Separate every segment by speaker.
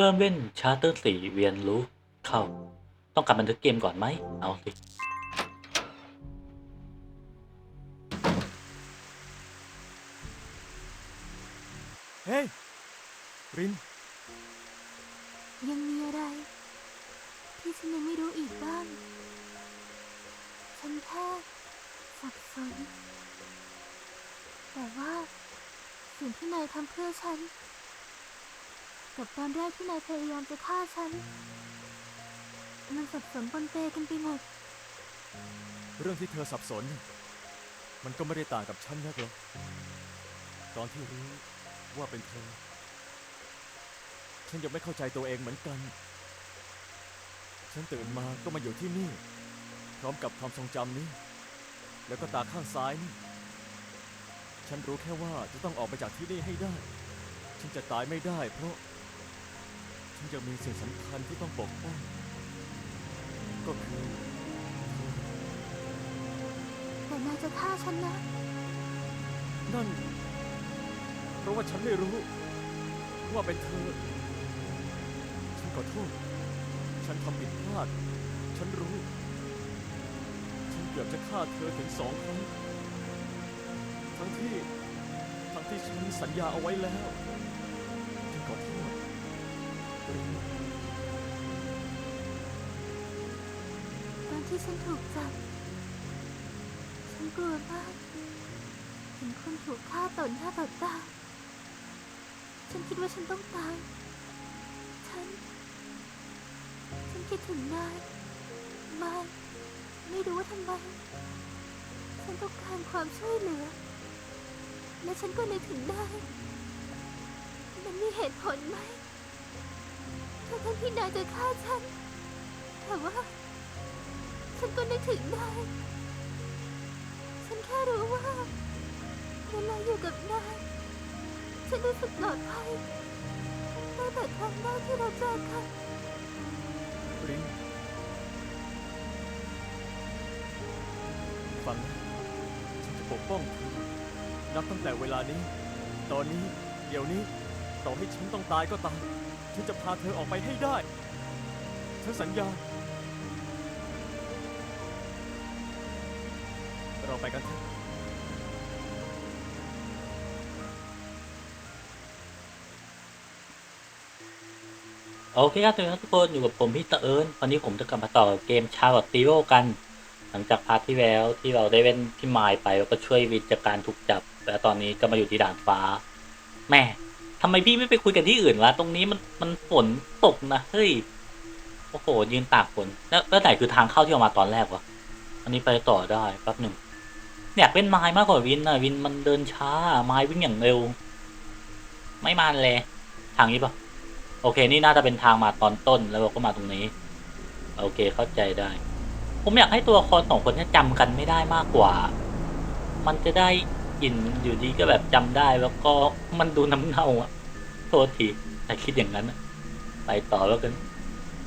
Speaker 1: เริ่มเล่นชาร์เตอร์สี่เวียนรู้เข้า ต้องกลับบันทึกเกมก่อนไหม เอาสิ
Speaker 2: เฮ้ยริน
Speaker 3: ยังมีอะไร ที่ฉันยังไม่รู้อีกบ้าง ฉันแค่สับสนแต่ว่าสิ่งที่นายทำเพื่อฉัน กับตอนแรกที่นายพยายามจะฆ่าฉัน มันสับสนปนเปกันไปหมด
Speaker 2: เรื่องที่เธอสับสน มันก็ไม่ได้ต่างกับฉันนักหรอก ตอนที่รู้ว่าเป็นเธอ ฉันยังไม่เข้าใจตัวเองเหมือนกัน ฉันตื่นมาก็มาอยู่ที่นี่ พร้อมกับความทรงจำนี้ แล้วก็ตาข้างซ้ายนี่ ฉันรู้แค่ว่าจะต้องออกไปจากที่นี่ให้ได้ ฉันจะตายไม่ได้เพราะ ฉันยังมีสิ่งสำคัญที่ต้องปกป้องก็คือ
Speaker 3: แต่นายจะฆ่าฉันนะ
Speaker 2: นั่น เพราะว่าฉันไม่รู้ ว่าเป็นเธอ ฉันขอโทษ ฉันทำผิดพลาด ฉันรู้ ฉันเกือบจะฆ่าเธอถึงสองครั้ง ทั้งที่ ทั้งที่ฉันสัญญาเอาไว้แล้วฉันขอโทษ
Speaker 3: ตอนที่ฉันถูกจับ ฉันกลัวมากเห็นคนถูกฆ่าต่อหน้าต่อตา ฉันคิดว่าฉันต้องตาย ฉัน ฉันคิดถึงนายไม่ไม่รู้ว่าทำไม ฉันต้องการความช่วยเหลือ และฉันก็นึกถึงนายมันมีเหตุผลไหม ทั้งๆที่นายจะฆ่าฉัน แต่ว่า ฉันก็นึกถึงนาย ฉันแค่รู้ว่าเวลาอยู่กับนาย ฉันรู้สึกปลอดภัยตั้งแต่ครั้งแรกที่เราเจอกัน
Speaker 2: รินฟังนะฉันจะปกป้องเธอนับตั้งแต่เวลานี้ ตอนนี้ เดี๋ยวนี้ ต่อให้ฉันต้องตายก็ตาม ฉันจะพาเธอออกไปให้ได้ ฉันสัญญา เราไปกันเถอะ
Speaker 1: โอเคครับทุกคนอยู่กับผมพี่ตะเอิญวันนี้ผมจะกลับมาต่อเกมชาร์ลอตติโรกัน หลังจากพาร์ทที่แล้วที่เราได้เล่นที่มายไปแล้วก็ช่วยวินจากการถูกจับ แล้วตอนนี้ก็มาอยู่ที่ด่านฟ้า แม่ ทำไมพี่ไม่ไปคุยกันที่อื่นวะ ตรงนี้มันมันฝนตกนะ เฮ้ย โอ้โห ยืนตากฝน แล้วแล้วไหนคือทางเข้าที่เรามาตอนแรกวะ อันนี้ไปต่อได้แป๊บหนึ่งอยากเล่นไม้มากกว่าวินนะวินมันเดินช้า ไม้วิ่งอย่างเร็ว ไม่มันเลย ทางนี้ปะโอเค นี่น่าจะเป็นทางมาตอนต้น แล้วเราก็มาตรงนี้ โอเค เข้าใจได้ ผมอยากให้ตัวครสองคนนี้จำกันไม่ได้มากกว่า มันจะได้ ยินอยู่ดีก็แบบจำได้ แล้วก็มันดูน้ำเน่าอะโทษทีแต่คิดอย่างนั้นไปต่อแล้วกัน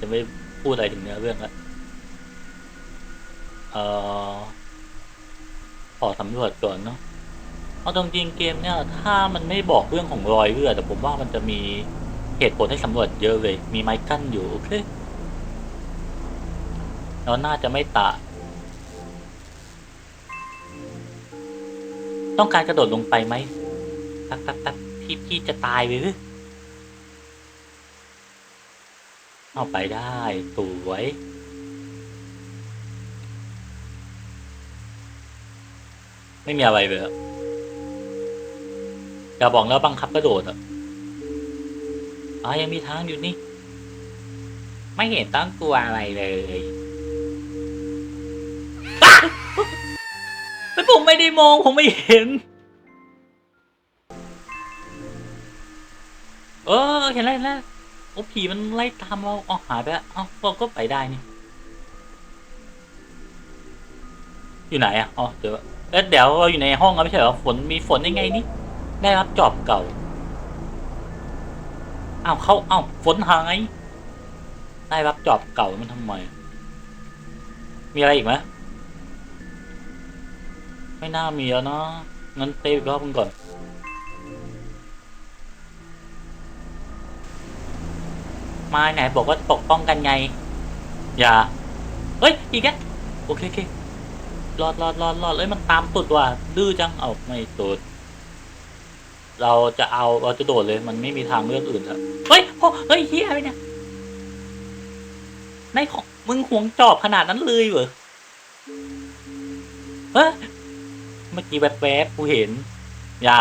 Speaker 1: จะไม่พูดอะไรถึงเนื้อเรื่องละเอ่อขอสำรวจก่อนเนาะเอาตรงจริงเกมเนี่ยถ้ามันไม่บอกเรื่องของรอยเลือดแต่ผมว่ามันจะมีเหตุผลให้สำรวจเยอะเลย มีไม้กั้นอยู่โอเคแล้วน่าจะไม่ตะ ต้องการกระโดดลงไปไหมตักตักตักพี่พี่จะตายหรือเอาไปได้สวยไม่มีอะไรเลยอย่าบอกแล้วบังคับกระโดดอะอ๋อยังมีทางอยู่นี่ ไม่เห็นต้องกลัวอะไรเลย ผมไม่ได้มอง ผมไม่เห็น เออเห็นแล้วเห็นแล้วโอ้ผีมันไล่ตามเราอ๋อหายไปแล้วเอ้าเราก็ไปได้นี่ อยู่ไหนอะ อ๋อ เดี๋ยวเอ๊ะเดี๋ยวเราอยู่ในห้องอะไม่ใช่เหรอ ฝน มีฝนยังไงนี่ ได้รับจอบเก่า อ้าวเขาอ้าวฝนหาย ได้รับจอบเก่ามันทำไม มีอะไรอีกไหม ไม่น่ามีแล้วเนาะงั้นเต้อีกรอบนึงก่อน มาไหนบอกว่าปกป้องกันไง อย่า เฮ้ย อีกแล้วโอเคโอเครอดรอดรอดรอดเอ้ยมันตามตุดว่ะ ดื้อจัง เอาไม่ตุด เราจะเอาเราจะโดดเลยมันไม่มีทางเลือกอื่นล้วเฮ้ยโอ้เฮ้ยเฮียไรเนี่ยในของมึงห่วงจอบขนาดนั้นเลยเหรอเฮ้ย เมื่อกี้แวบๆกูเห็น อย่า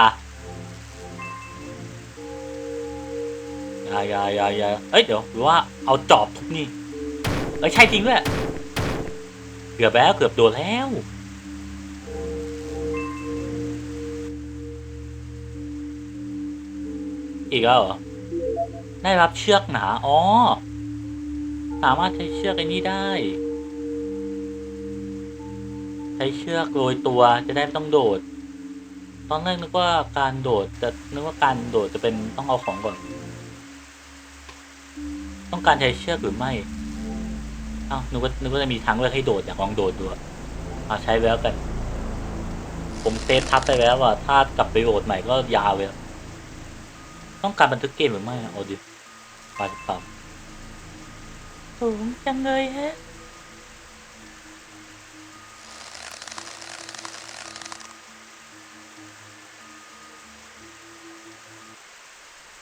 Speaker 1: อย่าอย่าอย่าอย่าเอ้ย เดี๋ยวหรือว่าเอาจอบทุบนี่ เอ้ย ใช่จริงด้วย เกือบแล้วเกือบโดนแล้ว อีกแล้วเหรอ ได้รับเชือกหนา อ๋อ สามารถใช้เชือกไอ้นี้ได้ ใช้เชือกโรยตัวจะได้ไม่ต้องโดด ตอนแรกนึกว่าการโดดจะนึกว่าการโดดจะเป็นต้องเอาของก่อน ต้องการใช้เชือกหรือไม่เอ้านึกว่านึกว่าจะมีทางเลือกให้โดดอยากลองโดดดูอะเอาใช้แล้วกัน ผมเซฟทับไปแล้วว่าถ้ากลับไปโหลดใหม่ก็ยาวเลยต้องการบันทึกเกมหรือไม่เอาดิไปต่ำสูงจังเลยฮะ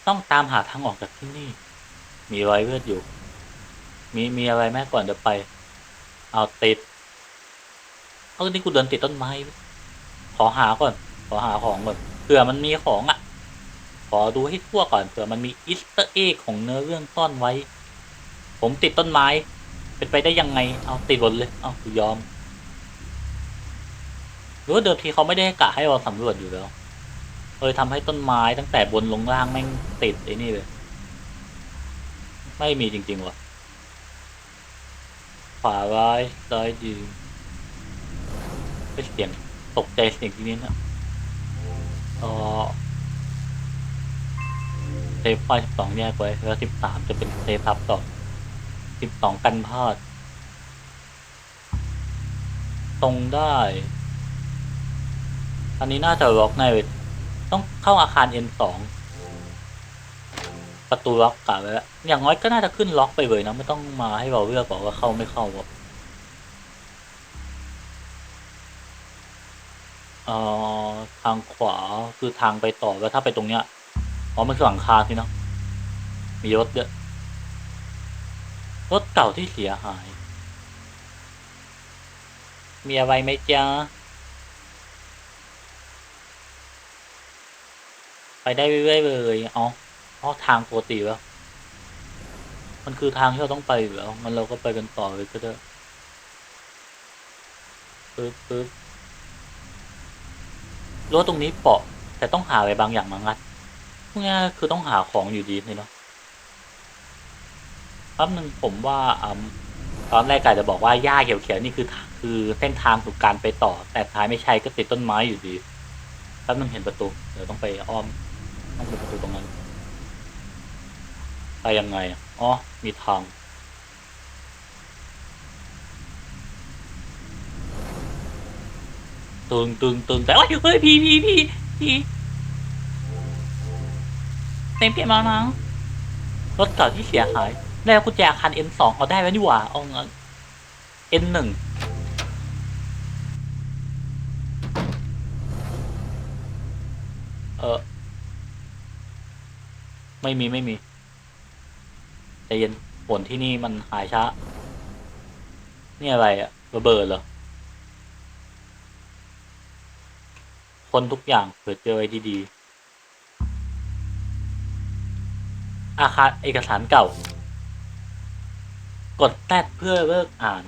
Speaker 1: ต้องตามหาทางออกจากที่นี่ มีรอยเลือดอยู่ มีมีอะไรแม่ก่อนจะไป เอาติด เอานี่กูเดินติดต้นไม้ ขอหาก่อน ขอหาของก่อนเผื่อมันมีของอะ ขอดูให้ทั่วก่อนเผื่อมันมีอิสเตอร์เอ็กของเนื้อเรื่องซ่อนไว้ ผมติดต้นไม้ เป็นไปได้ยังไง เอาติดบนเลย เอากูยอมหรือว่าเดิมทีเขาไม่ได้กะให้เราสำรวจอยู่แล้ว เออทำให้ต้นไม้ตั้งแต่บนลงล่างแม่งติดไอ้นี่เลย ไม่มีจริงๆวะขวาร้ายซ้ายดีไม่เสียงตกใจเสียงทีนี้นะเออเซฟไฟสิบสองแยกไว้ แล้วสิบสามจะเป็นเซฟทับต่อสิบสองกันพลาดตรงได้ อันนี้น่าจะล็อกแน่เลย ต้องเข้าอาคาร N2 ประตูล็อกกะไว้แล้วอย่างน้อยก็น่าจะขึ้นล็อกไปเลยนะ ไม่ต้องมาให้เราเลือกบอกว่าเข้าไม่เข้าเอ่อทางขวาคือทางไปต่อแล้วถ้าไปตรงเนี้ยอ๋อมันคือหลังคาสินะมีรถเยอะรถเก่าที่เสียหาย มีอะไรไหมจ๊ะ ไปได้เรื่อยๆเลยอ๋ออ๋อทางปกติแล้วมันคือทางที่เราต้องไปอยู่แล้ว มันเราก็ไปกันต่อเลยก็ได้ปึ๊บปึ๊บรถตรงนี้เปาะ แต่ต้องหาอะไรบางอย่างมางัดพวกนี้คือต้องหาของอยู่ดีเลยเนาะแป๊บหนึ่งผมว่าอตอนแรกกาจะบอกว่าหญ้าเขียวๆนี่คือคือเส้นทางสู่การไปต่อ แต่ท้ายไม่ใช่ก็ติดต้นไม้อยู่ดีแป๊บหนึงเห็นประตู เดี๋ยวต้องไปอ้อม ต้องเป็นประตูตรงนั้นไปยังไงอ๋อ มีทาง ตึงตึงตึงแต่โอ้ยเฮ้ยพี่พี่พี่พี่เต็มเกมแล้วนะรถเก่าที่เสียหาย แล้วกุญแจคัน N2 เอาได้แล้วนี่หว่าเอางั้น N1 เออ ไม่มีไม่มีใจเย็นฝนที่นี่มันหายช้า นี่อะไรอะระเบิดเหรอ คนทุกอย่างเผื่อเจอไว้ดีๆ อาคารเอกสารเก่า กดแตดเพื่อเลิกอ่าน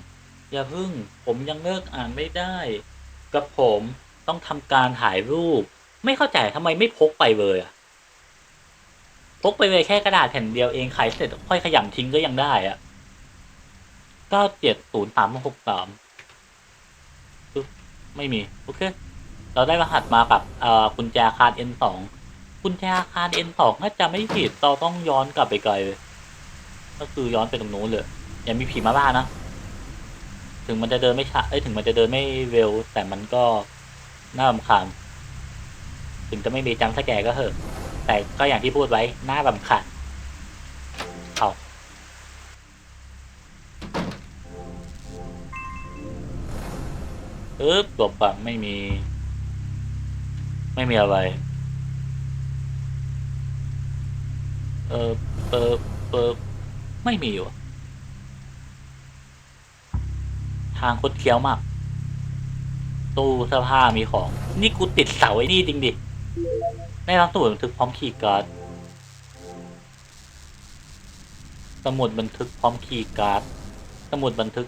Speaker 1: อย่าพึ่ง ผมยังเลิกอ่านไม่ได้ กับผมต้องทำการถ่ายรูป ไม่เข้าใจทำไมไม่พกไปเลยอะ พกไปเลยแค่กระดาษแผ่นเดียวเองขายเสร็จค่อยขยำทิ้งก็ยังได้อะเก้าเจ็ดศูนย์สามหกสามไม่มี โอเค เราได้รหัสมากับเอ่อกุญแจอาคาร N สองกุญแจอาคาร N สองถ้าจะไม่ผิดเราต้องย้อนกลับไปไกลเลยก็คือย้อนไปตรงนู้นเลยยังมีผีมาบ้านนะถึงมันจะเดินไม่ช้าเอ้ยถึงมันจะเดินไม่เร็วแต่มันก็น่ารำคาญถึงจะไม่มีจังสแกก็เถอะ แต่ก็อย่างที่พูดไว้หน้าบำขันเอาปึ๊บบังไม่มี ไม่มีอะไร เออเออเออไม่มีอยู่ ทางคดเคี้ยวมาก ตู้เสื้อผ้ามีของ นี่กูติดเสาไอ้นี่จริงดิ ได้รับสมุดบันทึกพร้อมคีย์การ์ด สมุดบันทึกพร้อมคีย์การ์ด สมุดบันทึก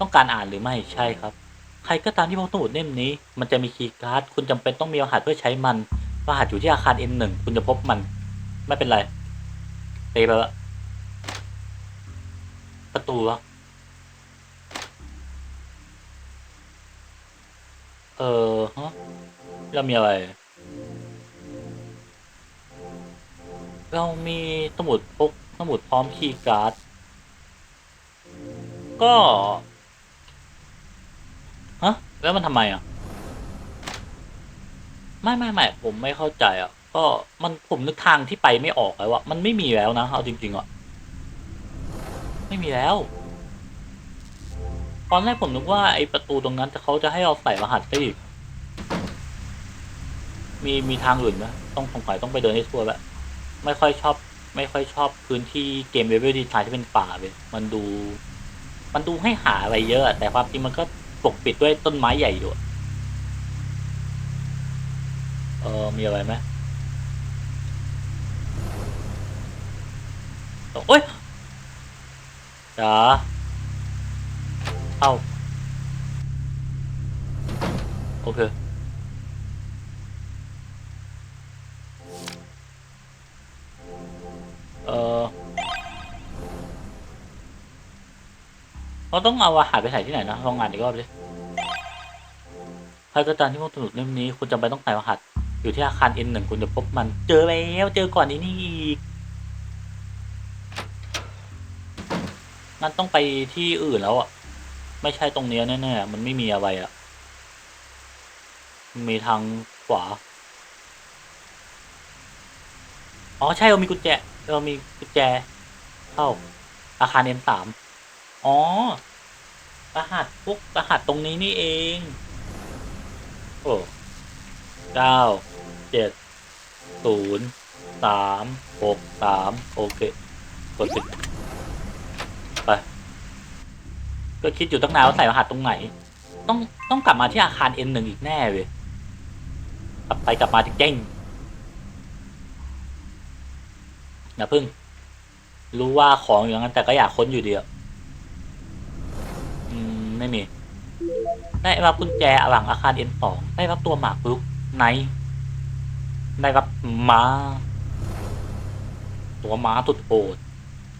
Speaker 1: ต้องการอ่านหรือไม่ใช่ครับ ใครก็ตามที่พบสมุดเล่มนี้ มันจะมีคีย์การ์ด คุณจำเป็นต้องมีรหัสเพื่อใช้มัน รหัสอยู่ที่อาคาร N1 คุณจะพบมัน ไม่เป็นไรเตะไปละประตูวะเออฮะ เรามีอะไร เรามีสมุดพกสมุดพร้อมคีย์การ์ด ก็ ฮะ แล้วมันทำไมอะ ไม่ไม่ไม่ผมไม่เข้าใจอะ ก็มันผมนึกทางที่ไปไม่ออกแล้วอะมันไม่มีแล้วนะ เอาจริง ๆ อะ ไม่มีแล้วตอนแรกผมนึกว่าไอ้ประตูตรงนั้นจะเขาจะให้เราใส่รหัสไปอีก มีมีทางอื่นไหมต้องสงสัยต้องไปเดินให้ทั่วแล้วไม่ค่อยชอบ ไม่ค่อยชอบพื้นที่เกมเวเวอร์ดีไซน์ที่เป็นป่าเลยมันดู มันดูให้หาอะไรเยอะ แต่ความจริงมันก็ปกปิดด้วยต้นไม้ใหญ่อยู่เออมีอะไรไหมโอ้ยจ๋าเอ้าโอเค เราต้องเอาอาหารไปใส่ที่ไหนนะลองอ่านอีกรอบดิใครก็ตามที่พบสมุดเล่มนี้ คุณจำเป็นต้องใส่รหัส อยู่ที่อาคาร N1 คุณจะพบมัน เจอแล้วเจอก่อนนี้นี่อีกนั่นต้องไปที่อื่นแล้วอะ ไม่ใช่ตรงเนี้ยแน่ๆมันไม่มีอะไรอะ มีทางขวา อ๋อใช่เรามีกุญแจเรามีกุญแจ เข้า อาคาร N3 อ๋อ รหัสพวกรหัสตรงนี้นี่เอง โอ้เก้าเจ็ดศูนย์สามหกสามโอเค กดสิบไป ก็คิดอยู่ตั้งนานว่าใส่รหัสตรงไหน ต้องต้องกลับมาที่อาคาร N1 อีกแน่เว้ยกลับไปกลับมาจริงๆอย่าพึ่ง รู้ว่าของอย่างนั้นแต่ก็อยากค้นอยู่เดีอะอืม ไม่มี ได้รับกุญแจหลังอาคาร N2 ได้รับตัวหมากรุกไนได้รับม้า ตัวม้าสุดโหด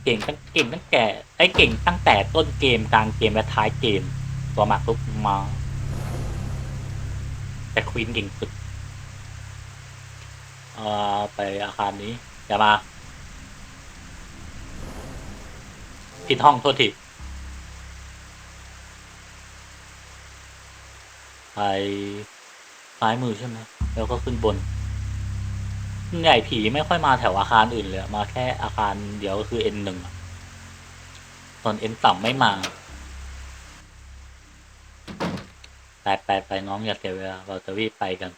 Speaker 1: เก่งตั้งเก่งตั้งแต่ไอ้เก่งตั้งแต่ต้นเกมกลางเกมและท้ายเกม ตัวหมากรุกม้าแต่ควีนเก่งสุดเออไปอาคารนี้อย่ามาผิดห้องโทษที ไปซ้ายมือใช่ไหมแล้วก็ขึ้นบนใหญ่ผีไม่ค่อยมาแถวอาคารอื่นเลยมาแค่อาคารเดียวก็คือ N หนึ่งอะส่วน N ต่ำไม่มาไปไปดไปน้องอย่าเสียเวลาเราจะรีบไปกัน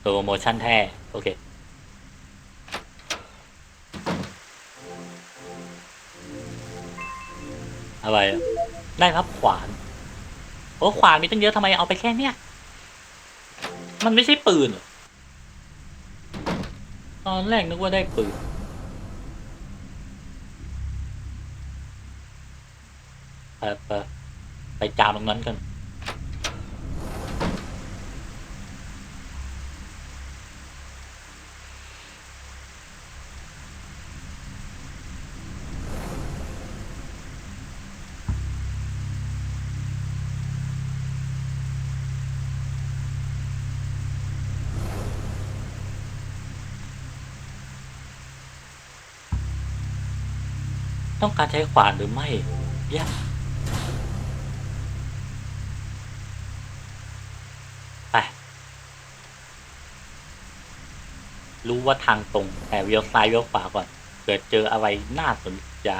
Speaker 1: โปรโมชั่นแท้ โอเคอะไรอะ ได้รับขวาน โอ้ขวานมีตั้งเยอะทำไมเอาไปแค่เนี้ย มันไม่ใช่ปืนตอนแรกนึกว่าได้ปืน ไปไปไปจามตรงนั้นกัน ต้องการใช้ขวานหรือไม่ยี่ไป รู้ว่าทางตรง แต่เวียวซ้ายเวียวขวาก่อน เกิดเจออะไรน่าสนใจ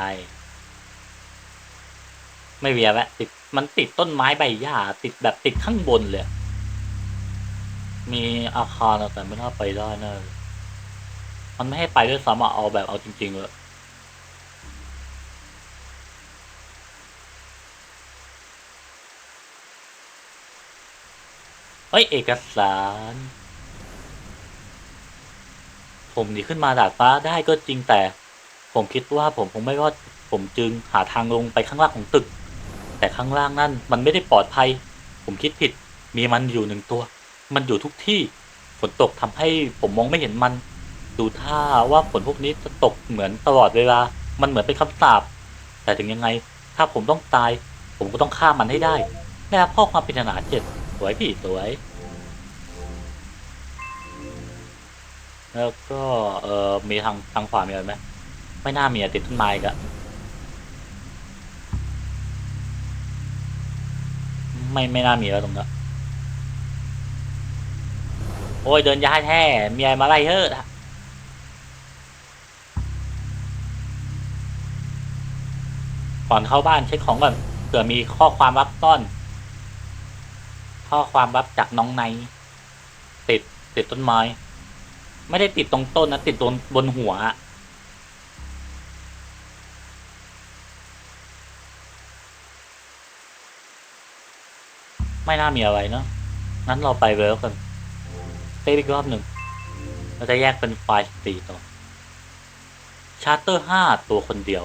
Speaker 1: ไม่เวียแวะติดมันติดต้นไม้ใบหญ้าติดแบบติดข้างบนเลย มีอาคารแต่ไม่น่าไปได้แน่เลยมันไม่ให้ไปด้วยซ้ำอะเอาแบบเอาจริงๆเลย เฮ้ย เอกสาร ผมหนีขึ้นมาดาดฟ้าได้ก็จริงแต่ ผมคิดว่าผมคงไม่รอด ผมจึงหาทางลงไปข้างล่างของตึก แต่ข้างล่างนั่นมันไม่ได้ปลอดภัย ผมคิดผิด มีมันอยู่หนึ่งตัว มันอยู่ทุกที่ ฝนตกทำให้ผมมองไม่เห็นมัน ดูท่าว่าฝนพวกนี้จะตกเหมือนตลอดเวลา มันเหมือนเป็นคำสาป แต่ถึงยังไง ถ้าผมต้องตาย ผมก็ต้องฆ่ามันให้ได้ได้รับข้อความปริศนาเจ็ด วยพี่สวย แล้วก็เออมีทางทางขวามีอะไรไหมไม่น่ามีอะติดต้นไม้กะไม่ไม่น่ามีแล้วตรงนั้นโอ้ยเดินย้ายแท้มีอะไรมาไล่เฮ้อะก่อนเข้าบ้านเช็คของก่อนเผื่อมีข้อความลับซ่อน ข้อความลับจากน้องไนติดติดต้นไม้ ไม่ได้ติดตรงต้นนะติดตรงบนหัวไม่น่ามีอะไรเนาะงั้นเราไปเวลกันเต้อีกรอบหนึ่ง เราจะแยกเป็นไฟล์สี่ตัวชาร์เตอร์ห้าตัวคนเดียว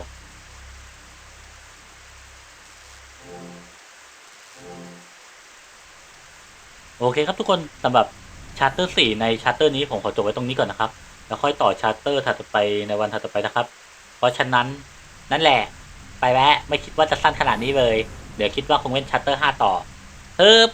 Speaker 1: โอเคครับทุกคนสำหรับชาร์เตอร์สี่ในชาร์เตอร์นี้ผมขอจบไว้ตรงนี้ก่อนนะครับ แล้วค่อยต่อชาร์เตอร์ถัดไปในวันถัดไปนะครับ เพราะฉะนั้นนั่นแหละ ไปแวะไม่คิดว่าจะสั้นขนาดนี้เลย เดี๋ยวคิดว่าคงเล่นชาร์เตอร์ห้าต่อเฮ้บ